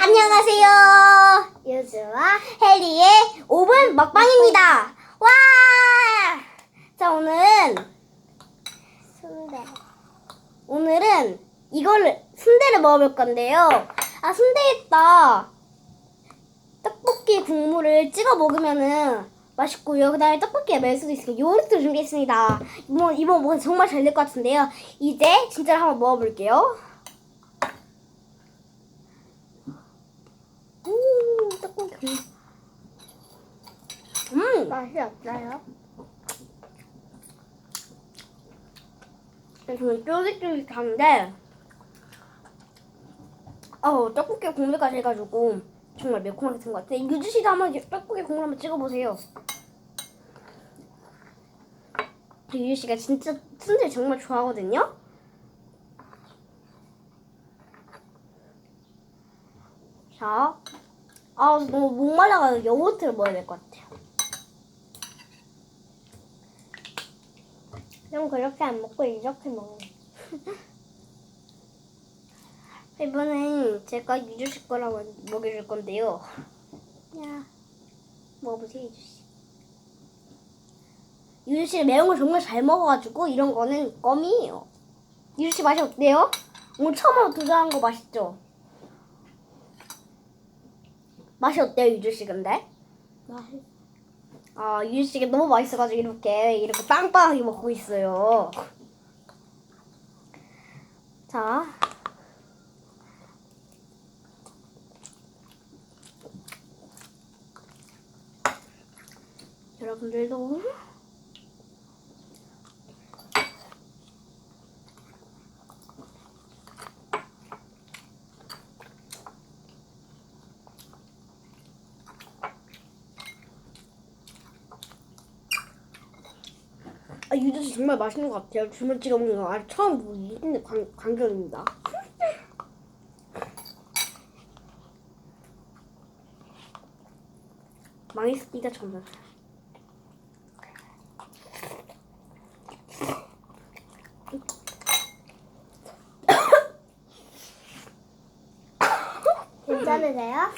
안녕하세요. 유주와 혜리의 5분 먹방입니다. 와! 자, 오늘은, 순대. 오늘은 이거를, 순대를 먹어볼 건데요. 아, 순대에다 떡볶이 국물을 찍어 먹으면은 맛있고요. 그 다음에 떡볶이가 멜 수도 있으니까 요리도 준비했습니다. 이번, 이번 먹으면 정말 잘 될 것 같은데요. 이제 진짜로 한번 먹어볼게요. 음, 국물. 음! 맛이 없어요? 저는 쫄깃쫄깃한데 어 떡볶이 국물까지 해가지고 정말 매콤하게 된 것 같아요. 유주 씨도 한번 떡볶이 국물 한번 찍어보세요. 유주 씨가 진짜 순대 정말 좋아하거든요. 자, 아 너무 목말라가지고 요거트를 먹어야 될 것 같아요. 그럼 그렇게 안 먹고 이렇게 먹어. 이번엔 제가 유주 씨 거랑 먹여줄 건데요. 야, 먹어보세요, 유주 씨. 유주 씨는 매운 걸 정말 잘 먹어가지고 이런 거는 껌이에요. 유주 씨 맛이 어때요? 오늘 처음으로 도전한 거 맛있죠? 맛이 어때요, 유주 씨 근데? 맛있. 아, 유주 씨가 너무 맛있어가지고 이렇게 이렇게 빵빵하게 먹고 있어요. 자. 여러분들도 정말 맛있는 것 같아요. 찍어 먹는 거 아주 처음 보는 관, 광경입니다. 망했습니다, 저는. 괜찮으세요?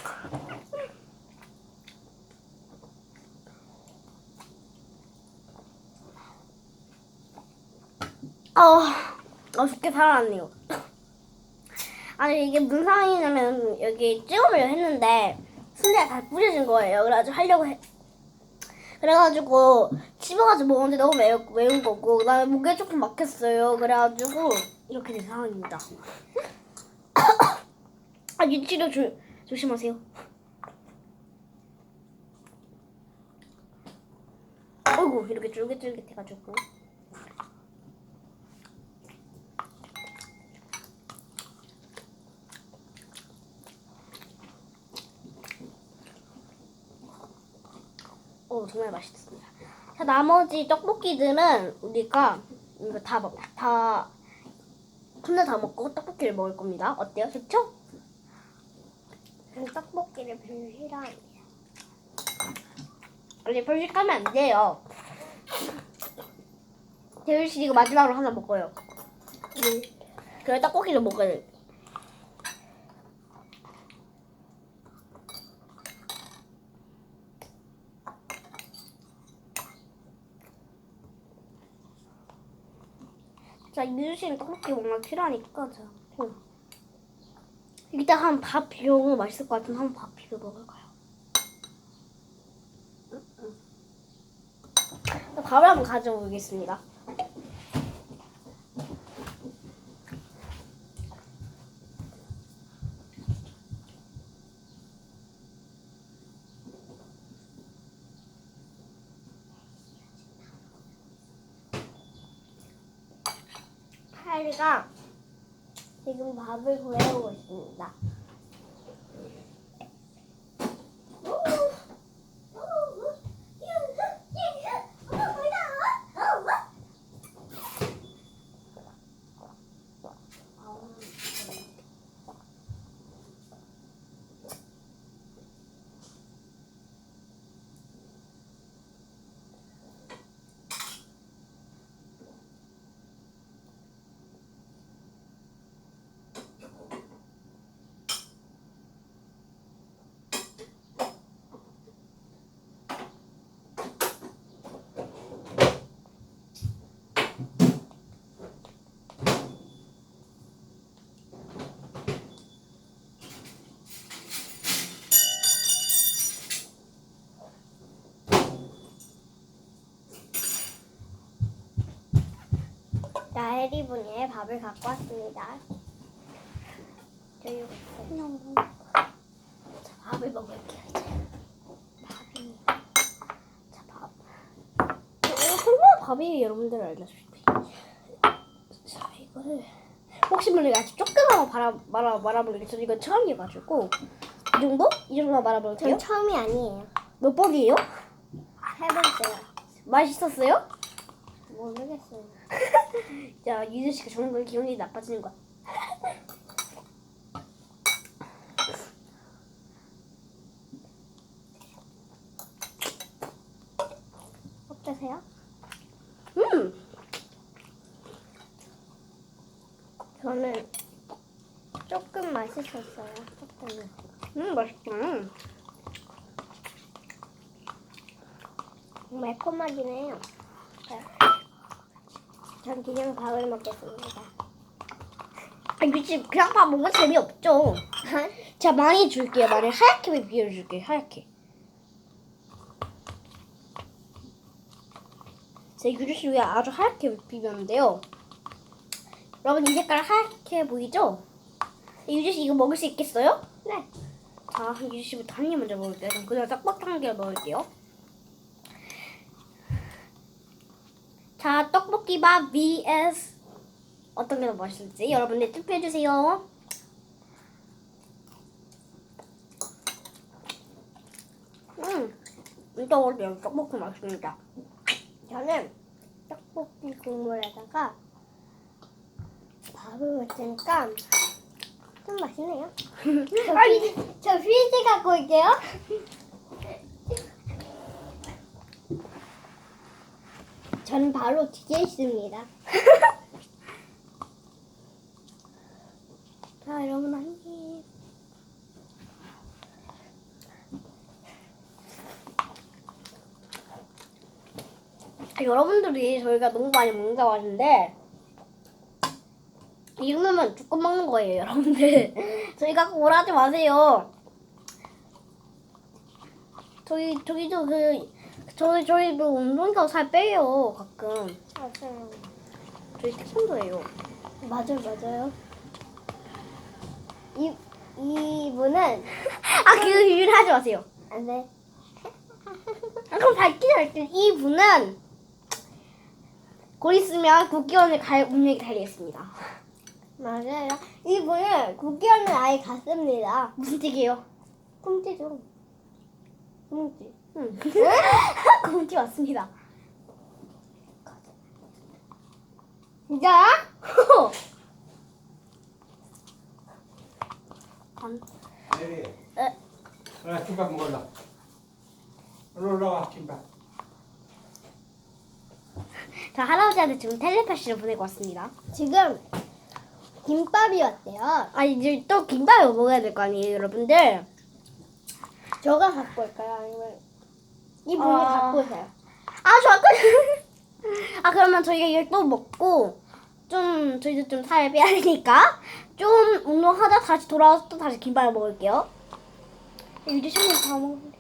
아, 아 죽게 살아났네요. 아니 이게 무슨 상황이냐면 여기 찍어보려 했는데 순대가 다 뿌려진 거예요. 그래가지고 하려고 해. 그래가지고 씹어가지고 먹었는데 너무 매우, 매운 거고 그다음에 목에 조금 막혔어요. 그래가지고 이렇게 된 상황입니다. 아 유치료 조, 조심하세요. 어이구 이렇게 쫄깃쫄깃 해가지고 오 정말 맛있습니다. 자 나머지 떡볶이들은 우리가 이거 다 먹, 다 혼자 다 먹고 떡볶이를 먹을 겁니다. 어때요? 좋죠? 전 떡볶이를 별로 싫어해요. 아니 벌식하면 안 돼요. 대율 씨 이거 마지막으로 하나 먹어요. 그래 떡볶이를 먹어야 돼. 자, 씨는 떡볶이 뭔가 필요하니까 자, 어. 일단 한 밥 비벼 먹으면 맛있을 것 같으면 한번 밥 비벼 먹을까요? 밥을 한번 가져오겠습니다. 하리가 지금 밥을 구해오고 있습니다. 해리분이의 밥을 갖고 왔습니다. 저희 자, 밥을 먹을게요, 이제. 밥이. 자, 밥. 얼마나 밥이 여러분들 알다시피. 자, 이거를. 혹시 모르게 아직 조금만 말아, 말아, 말아보겠어요. 이건 처음이어가지고. 이 정도? 이 정도만 말아볼게요. 전 처음이 아니에요. 몇 번이에요? 해봤어요. 맛있었어요? 모르겠어요. 자, 유진 씨가 정말 기분이 나빠지는 거야. 어떠세요? 음, 저는 조금 맛있었어요. 조금은. 음, 맛있다. 매콤하긴 해요. 네. 전 그냥 밥을 먹겠습니다. 아, 유진 그냥 밥 먹으면 재미없죠. 자, 많이 줄게요. 많이 하얗게 비벼줄게요. 하얗게. 제 유주 씨 위에 아주 하얗게 비볐는데요. 여러분 이 색깔 하얗게 보이죠? 유주 씨 이거 먹을 수 있겠어요? 네. 자, 유주 씨부터 한 입 먼저 먹을게요. 그냥 떡볶이 한개 먹을게요. 자, 떡볶이밥 vs 어떤 게 더 맛있을지 여러분들 투표해 주세요. 음, 이거 어때요? 떡볶이 맛있습니다. 저는 떡볶이 국물에다가 밥을 먹으니까 좀 맛있네요. 아, 이- 저 휴지 갖고 올게요. 저는 바로 뒤에 있습니다. 자, 여러분 한 입. 아, 여러분들이 저희가 너무 많이 먹는다고 하는데 이 정도면 조금 먹는 거예요, 여러분들. 저희가 꼭 오라 하지 마세요. 저희 저희도 그 저희 저희도 운동해서 살 빼요 가끔. 맞아요. 저희 태권도예요. 맞아요, 맞아요. 이 이분은 아, 그 비밀 하지 마세요. 안 돼. 아, 그럼 밝히자 밝히자. 이 분은 곧 있으면 국기원을 갈 운명이 달리겠습니다. 맞아요. 이분은 국기원을 아예 갔습니다. 무슨 뜻이에요? 꿈치죠. 꿈치. 응. 공지 왔습니다. 진짜야? 반. 내리. 에. 아, 김밥 먹을라. 일로 올라와, 김밥. 자 할아버지한테 지금 텔레파시를 보내고 왔습니다. 지금 김밥이 왔대요. 아 이제 또 김밥을 먹어야 될 거 아니에요, 여러분들? 저가 갖고 올까요? 아니면 이분이 아. 갖고 오세요? 아 좋아. 아 그러면 저희가 이걸 또 먹고 좀 저희도 좀살 빼야 되니까 좀 운동하다 다시 돌아와서 또 다시 김밥을 먹을게요. 유주 씨는 다 먹는데.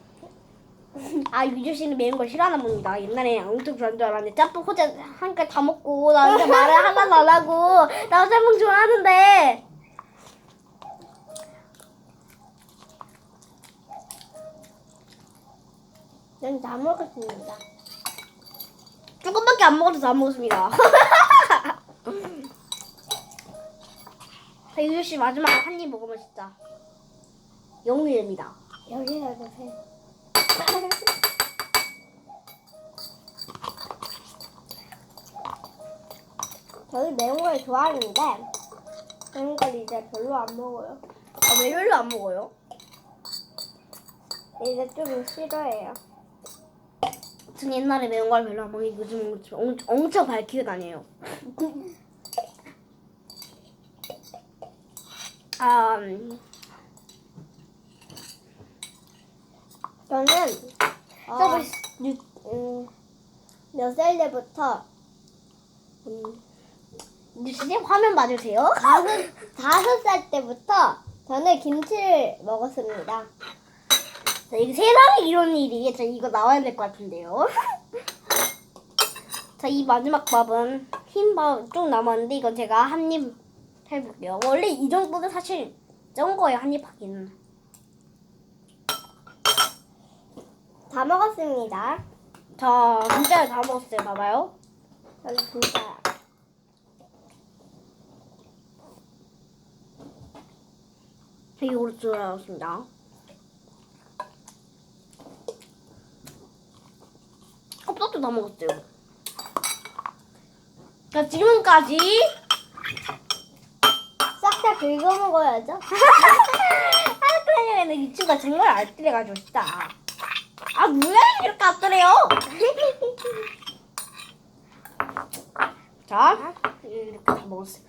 아 유주 씨는 매운 걸 싫어하나 봅니다. 옛날에 엄청 좋아하는 줄 알았는데 짬뽕 호자 한개 다 먹고 나한테 말을 하나도 안 하고 나 짬뽕 좋아하는데 난 다 먹었습니다. 조금밖에 안 먹어도 다 먹었습니다. 자, 유주 씨 마지막에 한입 먹으면 진짜 영웅이 됩니다. 여기다 주세요. 저희 매운 걸 좋아하는데 매운 걸 이제 별로 안 먹어요. 아, 왜 별로 안 먹어요? 이제 좀 싫어해요. 전 옛날에 매운 걸 별로 안 먹고 요즘 엄청, 엄청 밝히고 다녀요. 아, 음, 저는 어, 서비스. 음, 몇살 때부터 음, 유진이 화면 봐주세요. 다섯 다섯 살 때부터 저는 김치를 먹었습니다. 자, 이거 세상에 이런 일이 자 이거 나와야 될 것 같은데요. 자, 이 마지막 밥은 흰 밥 좀 남았는데 이거 제가 한 입 해볼게요. 원래 이 정도는 사실 적은 거예요. 한 입 하기는. 다 먹었습니다. 자, 진짜 다 먹었어요. 봐봐요. 여기 진짜. 오래 들어왔습니다. 다 먹었어요. 자, 지금까지 싹 다 긁어 먹어야죠. 하나뿐이는 이 친구가 정말 알뜰해가지고 진짜. 아, 뭐야 이렇게 알뜰해요? 자, 이렇게 다 먹었어요.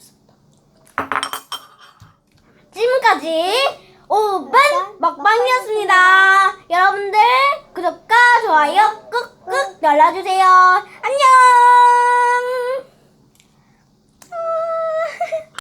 지금까지 오픈 먹방이었습니다. 여러분들 구독과 좋아요 꾹꾹 눌러주세요. 안녕.